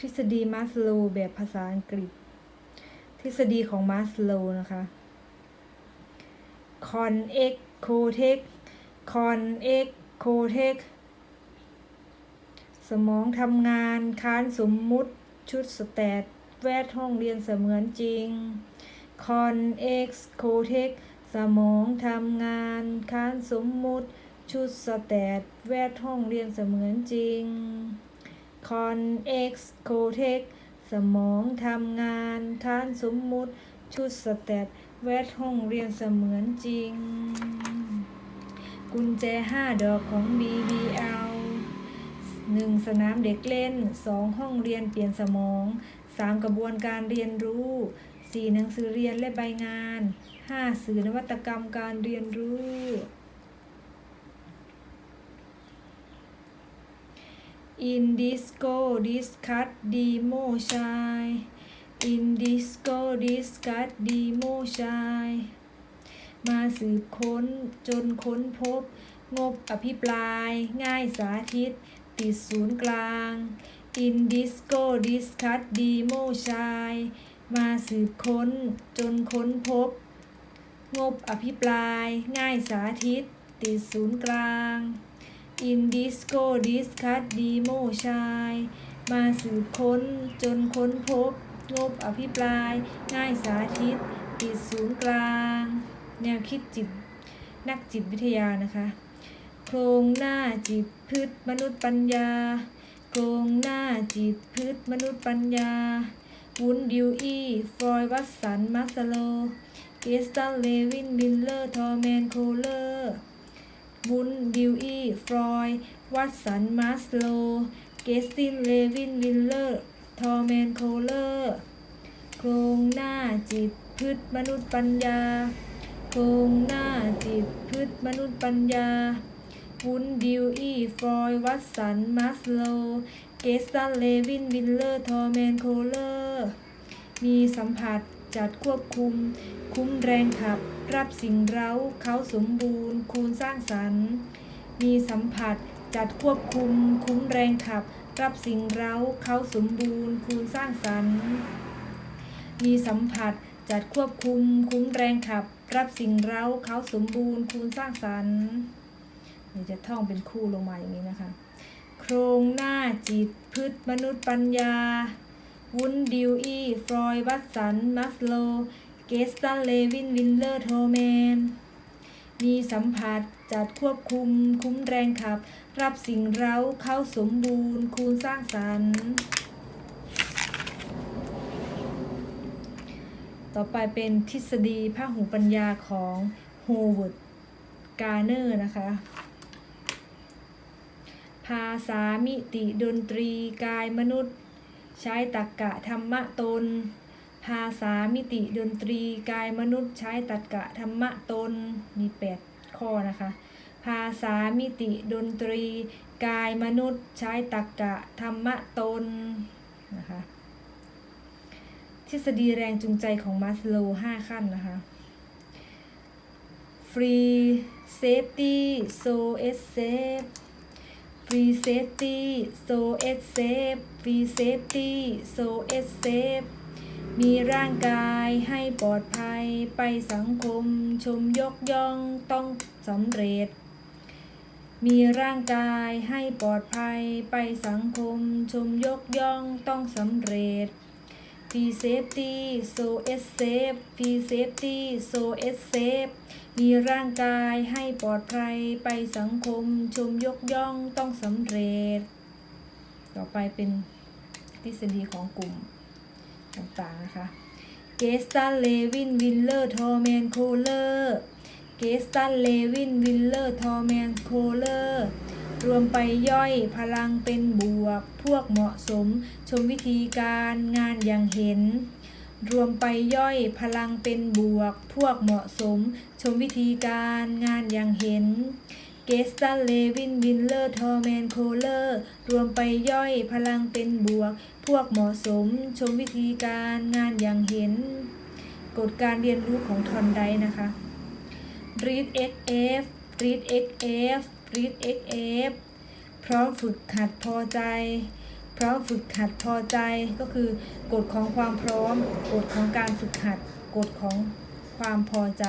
ทฤษฎีมาสโลแบบภาษาอังกฤษ ทฤษฎีของมาสโลว์นะคะ con x cotec con x cotec สมองทำงานค้านสมมุติชุดสแตทแวดห้องเรียนเสมือนจริง con x cotec สมองทำงานค้านสมมุติชุดสแตทแวดห้องเรียนเสมือนจริง con x cotec สมองทำงานค้านสมมุติ ชุดสแตทแวดห้องเรียนเสมือนจริง กุญแจห้าดอกของ BBL หนึ่งสนามเด็กเล่นสองห้องเรียนเปลี่ยนสมองสามกระบวนการเรียนรู้สี่หนังสือเรียนและใบงานห้าสื่อนวัตกรรมการเรียนรู้ In disco discuss demo shy In disco discuss demo shy มาสืบค้นจนค้นพบ งบอภิปราย ง่ายสาธิต ติดศูนย์กลาง In disco discuss demo shy มาสืบค้นจนค้นพบ งบอภิปราย ง่ายสาธิต ติดศูนย์กลาง In disco discuss demo shy มาสืบค้นจนค้นพบงบอภิปราย ง่ายสาธิตติดศูนย์กลาง แนวคิดจิต นักจิตวิทยานะคะ โครงหน้าจิตพืชมนุษย์ปัญญา โครงหน้าจิตพืชมนุษย์ปัญญา วุนดิวอีฟรอยวัตสันมาสโล เกสตันเลวิน บินเลอร์ ทอร์แมน โคเลอร์ บุนดิวอีฟรอยวัตสันมาสโลเกสตินเลวินวินเลอร์ทอร์แมนโคเลอร์โครงหน้าจิตพืชมนุษย์ปัญญา โครงหน้าจิตพืชมนุษย์ปัญญาวุนดิวอีฟรอยวัตสันมาสโลเกสตันเลวินวินเลอร์ทอร์แมนโคเลอร์มีสัมผัสจัดควบคุม คุ้มแรงขับ รับสิ่งเร้าเขาสมบูรณ์ คูณสร้างสรรค์ มีสัมผัสจัดควบคุม คุ้มแรงขับ รับสิ่งเร้าเขาสมบูรณ์ คูณสร้างสรรค์ มีสัมผัสจัดควบคุม คุ้มแรงขับ รับสิ่งเร้าเขาสมบูรณ์ คูณสร้างสรรค์นี่จะท่องเป็นคู่ลงมาอย่างนี้นะคะ โครงหน้าจิตพืชมนุษย์ปัญญา วุนดิวอีฟรอยวัตสัน มัสโล เกสตันเลวินวินเลอร์โทแมนมีสัมผัสจัดควบคุม คุ้มแรงขับ รับสิ่งเร้าเข้าสมบูรณ์ คูณสร้างสรรค์ ต่อไปเป็นทฤษฎีพหูปัญญาของโฮเวิร์ดกาเนอร์นะคะ ภาษามิติดนตรีกายมนุษย์ ใช้ตรรกะธรรมะตน ภาษามิติดนตรีกายมนุษย์ใช้ตรรกะธรรมะตนมีแปดข้อนะคะ ภาษามิติดนตรี กายมนุษย์ใช้ตรรกะธรรมะตนนะคะทฤษฎีแรงจูงใจของมาสโลห้าขั้นนะคะ free safety so es safe free safety so es safe free safety so es safe มีร่างกายให้ปลอดภัยไปสังคมชมยกย่องต้องสำเร็จ มีร่างกายให้ปลอดภัยไปสังคมชมยกย่องต้องสำเร็จ Free safety so es safe Free safety so es safe มีร่างกายให้ปลอดภัยไปสังคมชมยกย่องต้องสำเร็จ ต่อไปเป็นทฤษฎีของกลุ่ม ต่างๆนะคะเกสตันเลวินวิลเลอร์ทอร์แมนโคเลอร์เกสตันเลวินวิลเลอร์ทอร์แมนโคเลอร์รวมไปย่อยพลังเป็นบวก พวกเหมาะสม ชมวิธีการงานอย่างเห็น รวมไปย่อยพลังเป็นบวก พวกเหมาะสม ชมวิธีการงานอย่างเห็นเกสตันเลวินวินเลอร์ทอร์แมนโคเลอร์รวมไปย่อยพลังเป็นบวก พวกเหมาะสมชมวิธีการงานอย่างเห็น กฎการเรียนรู้ของทอนไดนะคะ read xf read xf read xf พร้อมฝึกหัดพอใจ พราะฝึกหัดพอใจก็คือกฎของความพร้อม กฎของการฝึกหัด กฎของความพอใจ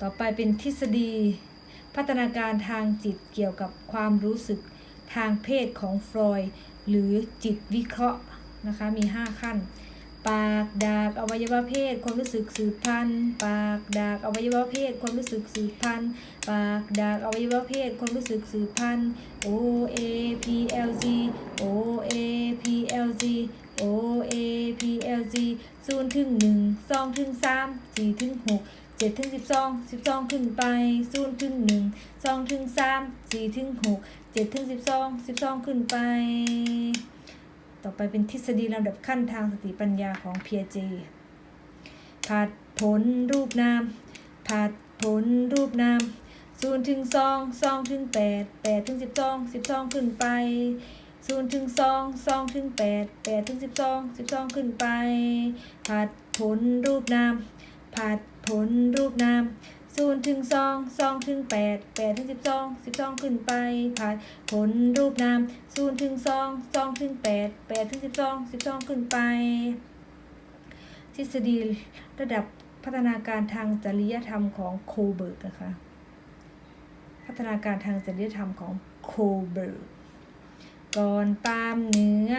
ต่อไปเป็นทฤษฎี พัฒนาการทางจิตเกี่ยวกับความรู้สึก ทางเพศของฟรอยหรือจิตวิเคราะห์นะคะมี 5 ขั้น ปากดากอวัยวะเพศ ความรู้สึกสืบพันธุ์ปากดากอวัยวะเพศ ความรู้สึกสืบพันธุ์ปากดากอวัยวะเพศ ความรู้สึกสืบพันธุ์ O A P L G O A P L G O A P L G ศูนย์ถึงหนึ่งสองถึงสามสี่ถึงหก เจ็ดถึงสิบสองสิบสองขึ้นไปศูนย์ถึงหนึ่งสองถึงสามสี่ถึงหกเจ็ดถึงสิบสองสิบสองขึ้นไป ต่อไปเป็นทฤษฎีลำดับขั้นทางสติปัญญาของ Piaget ผัดผลรูปนามผัดผลรูปนามศูนย์ถึงสองสองถึงแปดแปดถึงสิบสองสิบสองขึ้นไปศูนย์ถึงสองสองถึงแปดแปดถึงสิบสองสิบสองขึ้นไปผัดผลรูปนามผัดผ ลรูปนามศูนย์ถึงสองสองถึงแปดแปดถึงสิบสองสิบสองขึ้นไปผัดผลรูปนามศูนย์ถึงสองสองถึงแปดแปดถึงสิบสองสิบสองขึ้นไป ทฤษฎีระดับพัฒนาการทางจริยธรรมของโคเบิร์กนะคะ พัฒนาการทางจริยธรรมของโคเบิร์กก่อนตามเนื้อ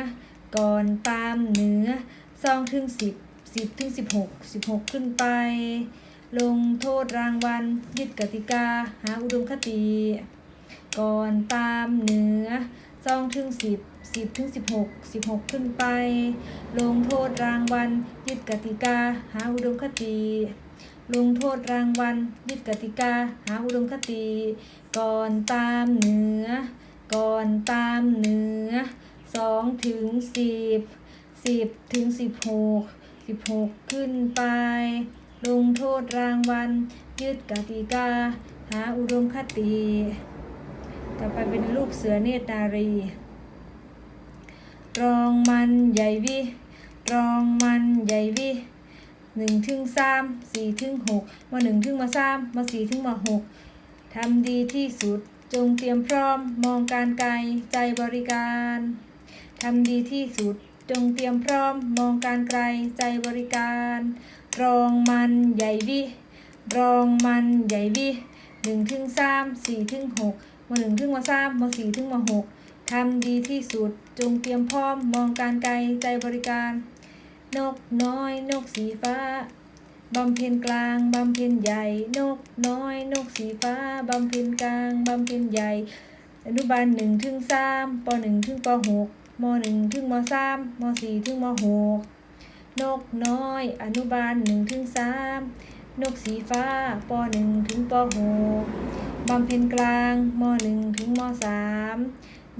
ก่อนตามเนื้อสองถึงสิบสิบถึงสิบหกสิบหกขึ้นไป ลงโทษรางวัล ยึดกติกา หาอุดมคติ ก่อนตามเหนือสองถึงสิบสิบถึงสิบหกสิบหกขึ้นไป ลงโทษรางวัล ยึดกติกา หาอุดมคติ ลงโทษรางวัล ยึดกติกา หาอุดมคติ ก่อนตามเหนือ ก่อนตามเหนือสองถึงสิบสิบถึงสิบหกสิบหกขึ้นไป ลงโทษรางวัล ยึดกติกา หาอุดมคติ ต่อไปเป็นรูปเสือเนตรนารี รองมันใหญ่วิ รองมันใหญ่วิหนึ่งถึงสามสี่ถึงหกมาหนึ่งถึงมาสามมาสี่ถึงมาหกทำดีที่สุดจงเตรียมพร้อมมองการไกลใจบริการทำดีที่สุดจงเตรียมพร้อมมองการไกลใจบริการ รองมันใหญ่วิ รองมันใหญ่วิหนึ่งถึงสามสี่ถึงหกมาหนึ่งถึงมาสามมาสี่ถึงมาหกทำดีที่สุดจงเตรียมพร้อมมองการไกลใจบริการ นกน้อย นกสีฟ้าบำเพ็ญกลางบำเพ็ญใหญ่ นกน้อย นกสีฟ้าบำเพ็ญกลางบำเพ็ญใหญ่ อนุบาลหนึ่งถึงสามปหนึ่งถึงปหกมหนึ่งถึงมสามมสี่ถึงมหก นกน้อยอนุบาลหนึ่งถึงสามนกสีฟ้าปหนึ่งถึงปหกบำเพ็ญกลางมหนึ่งถึงมสาม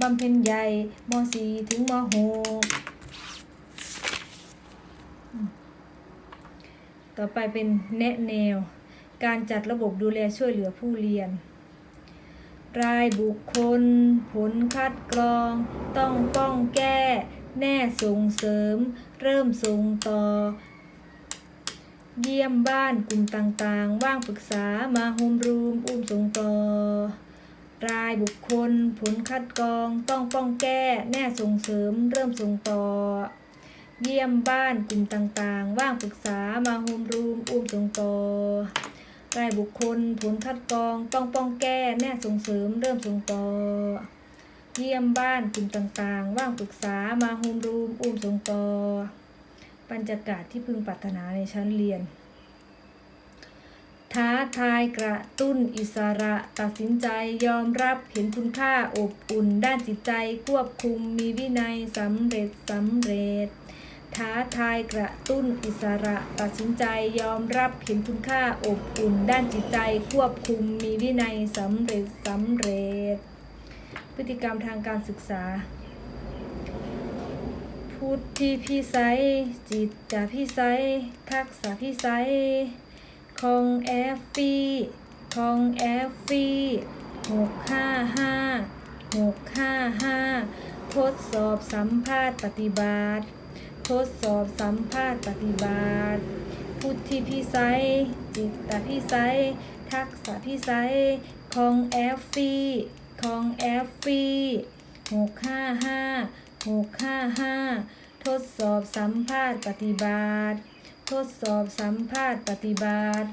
บำเพ็ญใหญ่มสี่ถึงมหกต่อไปเป็นแนะแนว การจัดระบบดูแลช่วยเหลือผู้เรียน รายบุคคล ผลคัดกรอง ต้องป้องแก้ แน่ส่งเสริม เริ่มส่งต่อ เยี่ยมบ้านกลุ่มต่างๆ ว่างปรึกษามาโฮมรูม อุ้มส่งต่อ รายบุคคล ผลคัดกรองต้องป้องแก้ แน่ส่งเสริม เริ่มส่งต่อ เยี่ยมบ้านกลุ่มต่างๆ ว่างปรึกษามาโฮมรูม อุ้มส่งต่อรายบุคคล ผลคัดกรองต้องป้องแก้ แน่ส่งเสริม เริ่มส่งต่อ เยี่ยมบ้านกลุ่มต่างๆ ว่างปรึกษามาโฮมรูมอุ้มส่งต่อบรรยากาศที่พึงปรารถนาในชั้นเรียน ท้าทายกระตุ้นอิสระตัดสินใจยอมรับเห็นคุณค่าอบอุ่น ด้านจิตใจควบคุมมีวินัยสำเร็จสำเร็จ ท้าทายกระตุ้นอิสระตัดสินใจยอมรับเห็นคุณค่าอบอุ่น ด้านจิตใจควบคุมมีวินัยสำเร็จสำเร็จ พฤติกรรมทางการศึกษาพุทธิพิสัยจิตตพิสัยทักษะพิสัยของแอฟฟีของแอฟฟีหกห้าห้าหกห้าห้าทดสอบสัมภาษณ์ปฏิบัติ ทดสอบสัมภาษณ์ปฏิบัติ พุทธิพิสัยจิตตพิสัยทักษะพิสัยของแอฟฟี ของแอฟฟี่หกห้าห้าหกห้าห้าทดสอบสัมภาษณ์ปฏิบัติ ทดสอบสัมภาษณ์ปฏิบัติ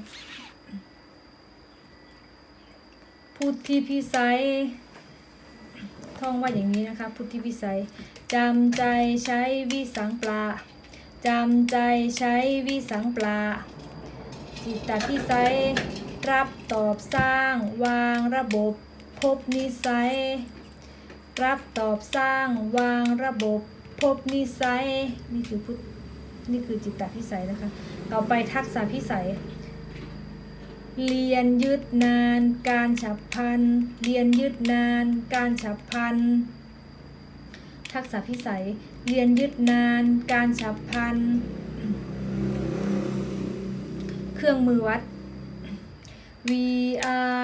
พุทธิพิสัย ท่องว่าอย่างนี้นะคะ พุทธิพิสัยจำใจใช้วิสังปลาจำใจใช้วิสังปลาจิตตพิสัยรับตอบสร้างวางระบบ พบนิสัย รับตอบสร้างวางระบบพบนิสัยนี่คือพุทธนี่คือจิตตพิสัยนะคะ ต่อไปทักษะพิสัย เรียนยึดนาน การฉับพัน เรียนยึดนาน การฉับพัน ทักษะพิสัย เรียนยึดนาน การฉับพัน เครื่องมือวัด V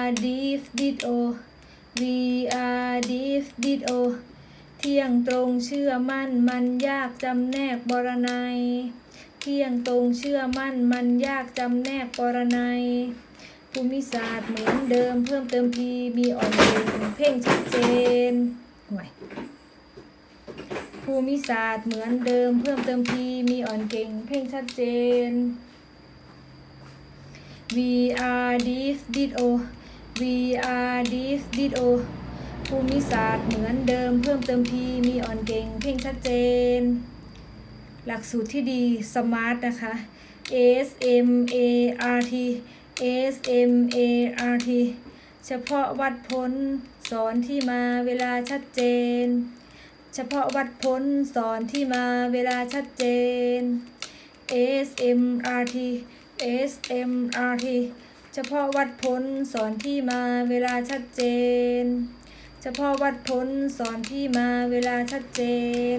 R D F D O V R D F D O เที่ยงตรงเชื่อมั่นมันยากจำแนกบรนัย เที่ยงตรงเชื่อมั่นมันยากจำแนกบรนัย ภูมิศาสตร์เหมือนเดิมเพิ่มเติมพีมีอ่อนเยนเพ่งชัดเจนห่วยภูมิศาสตร์เหมือนเดิมเพิ่มเติมพีมีอ่อนเก่ง เพ่งชัดเจน V R D F D O V R D F D O ภูมิศาสตร์เหมือนเดิมเพิ่มเติมพีมีอ่อนเก่ง เพ่งชัดเจน หลักสูตรที่ดีสมาร์ทนะคะ S M A R T S M A R T เฉพาะวัดพ้นสอนที่มาเวลาชัดเจน เฉพาะวัดพ้นสอนที่มาเวลาชัดเจน S M R T S M R T เฉพาะวัดพ้นสอนที่มาเวลาชัดเจน เฉพาะวัดพ้นสอนที่มาเวลาชัดเจน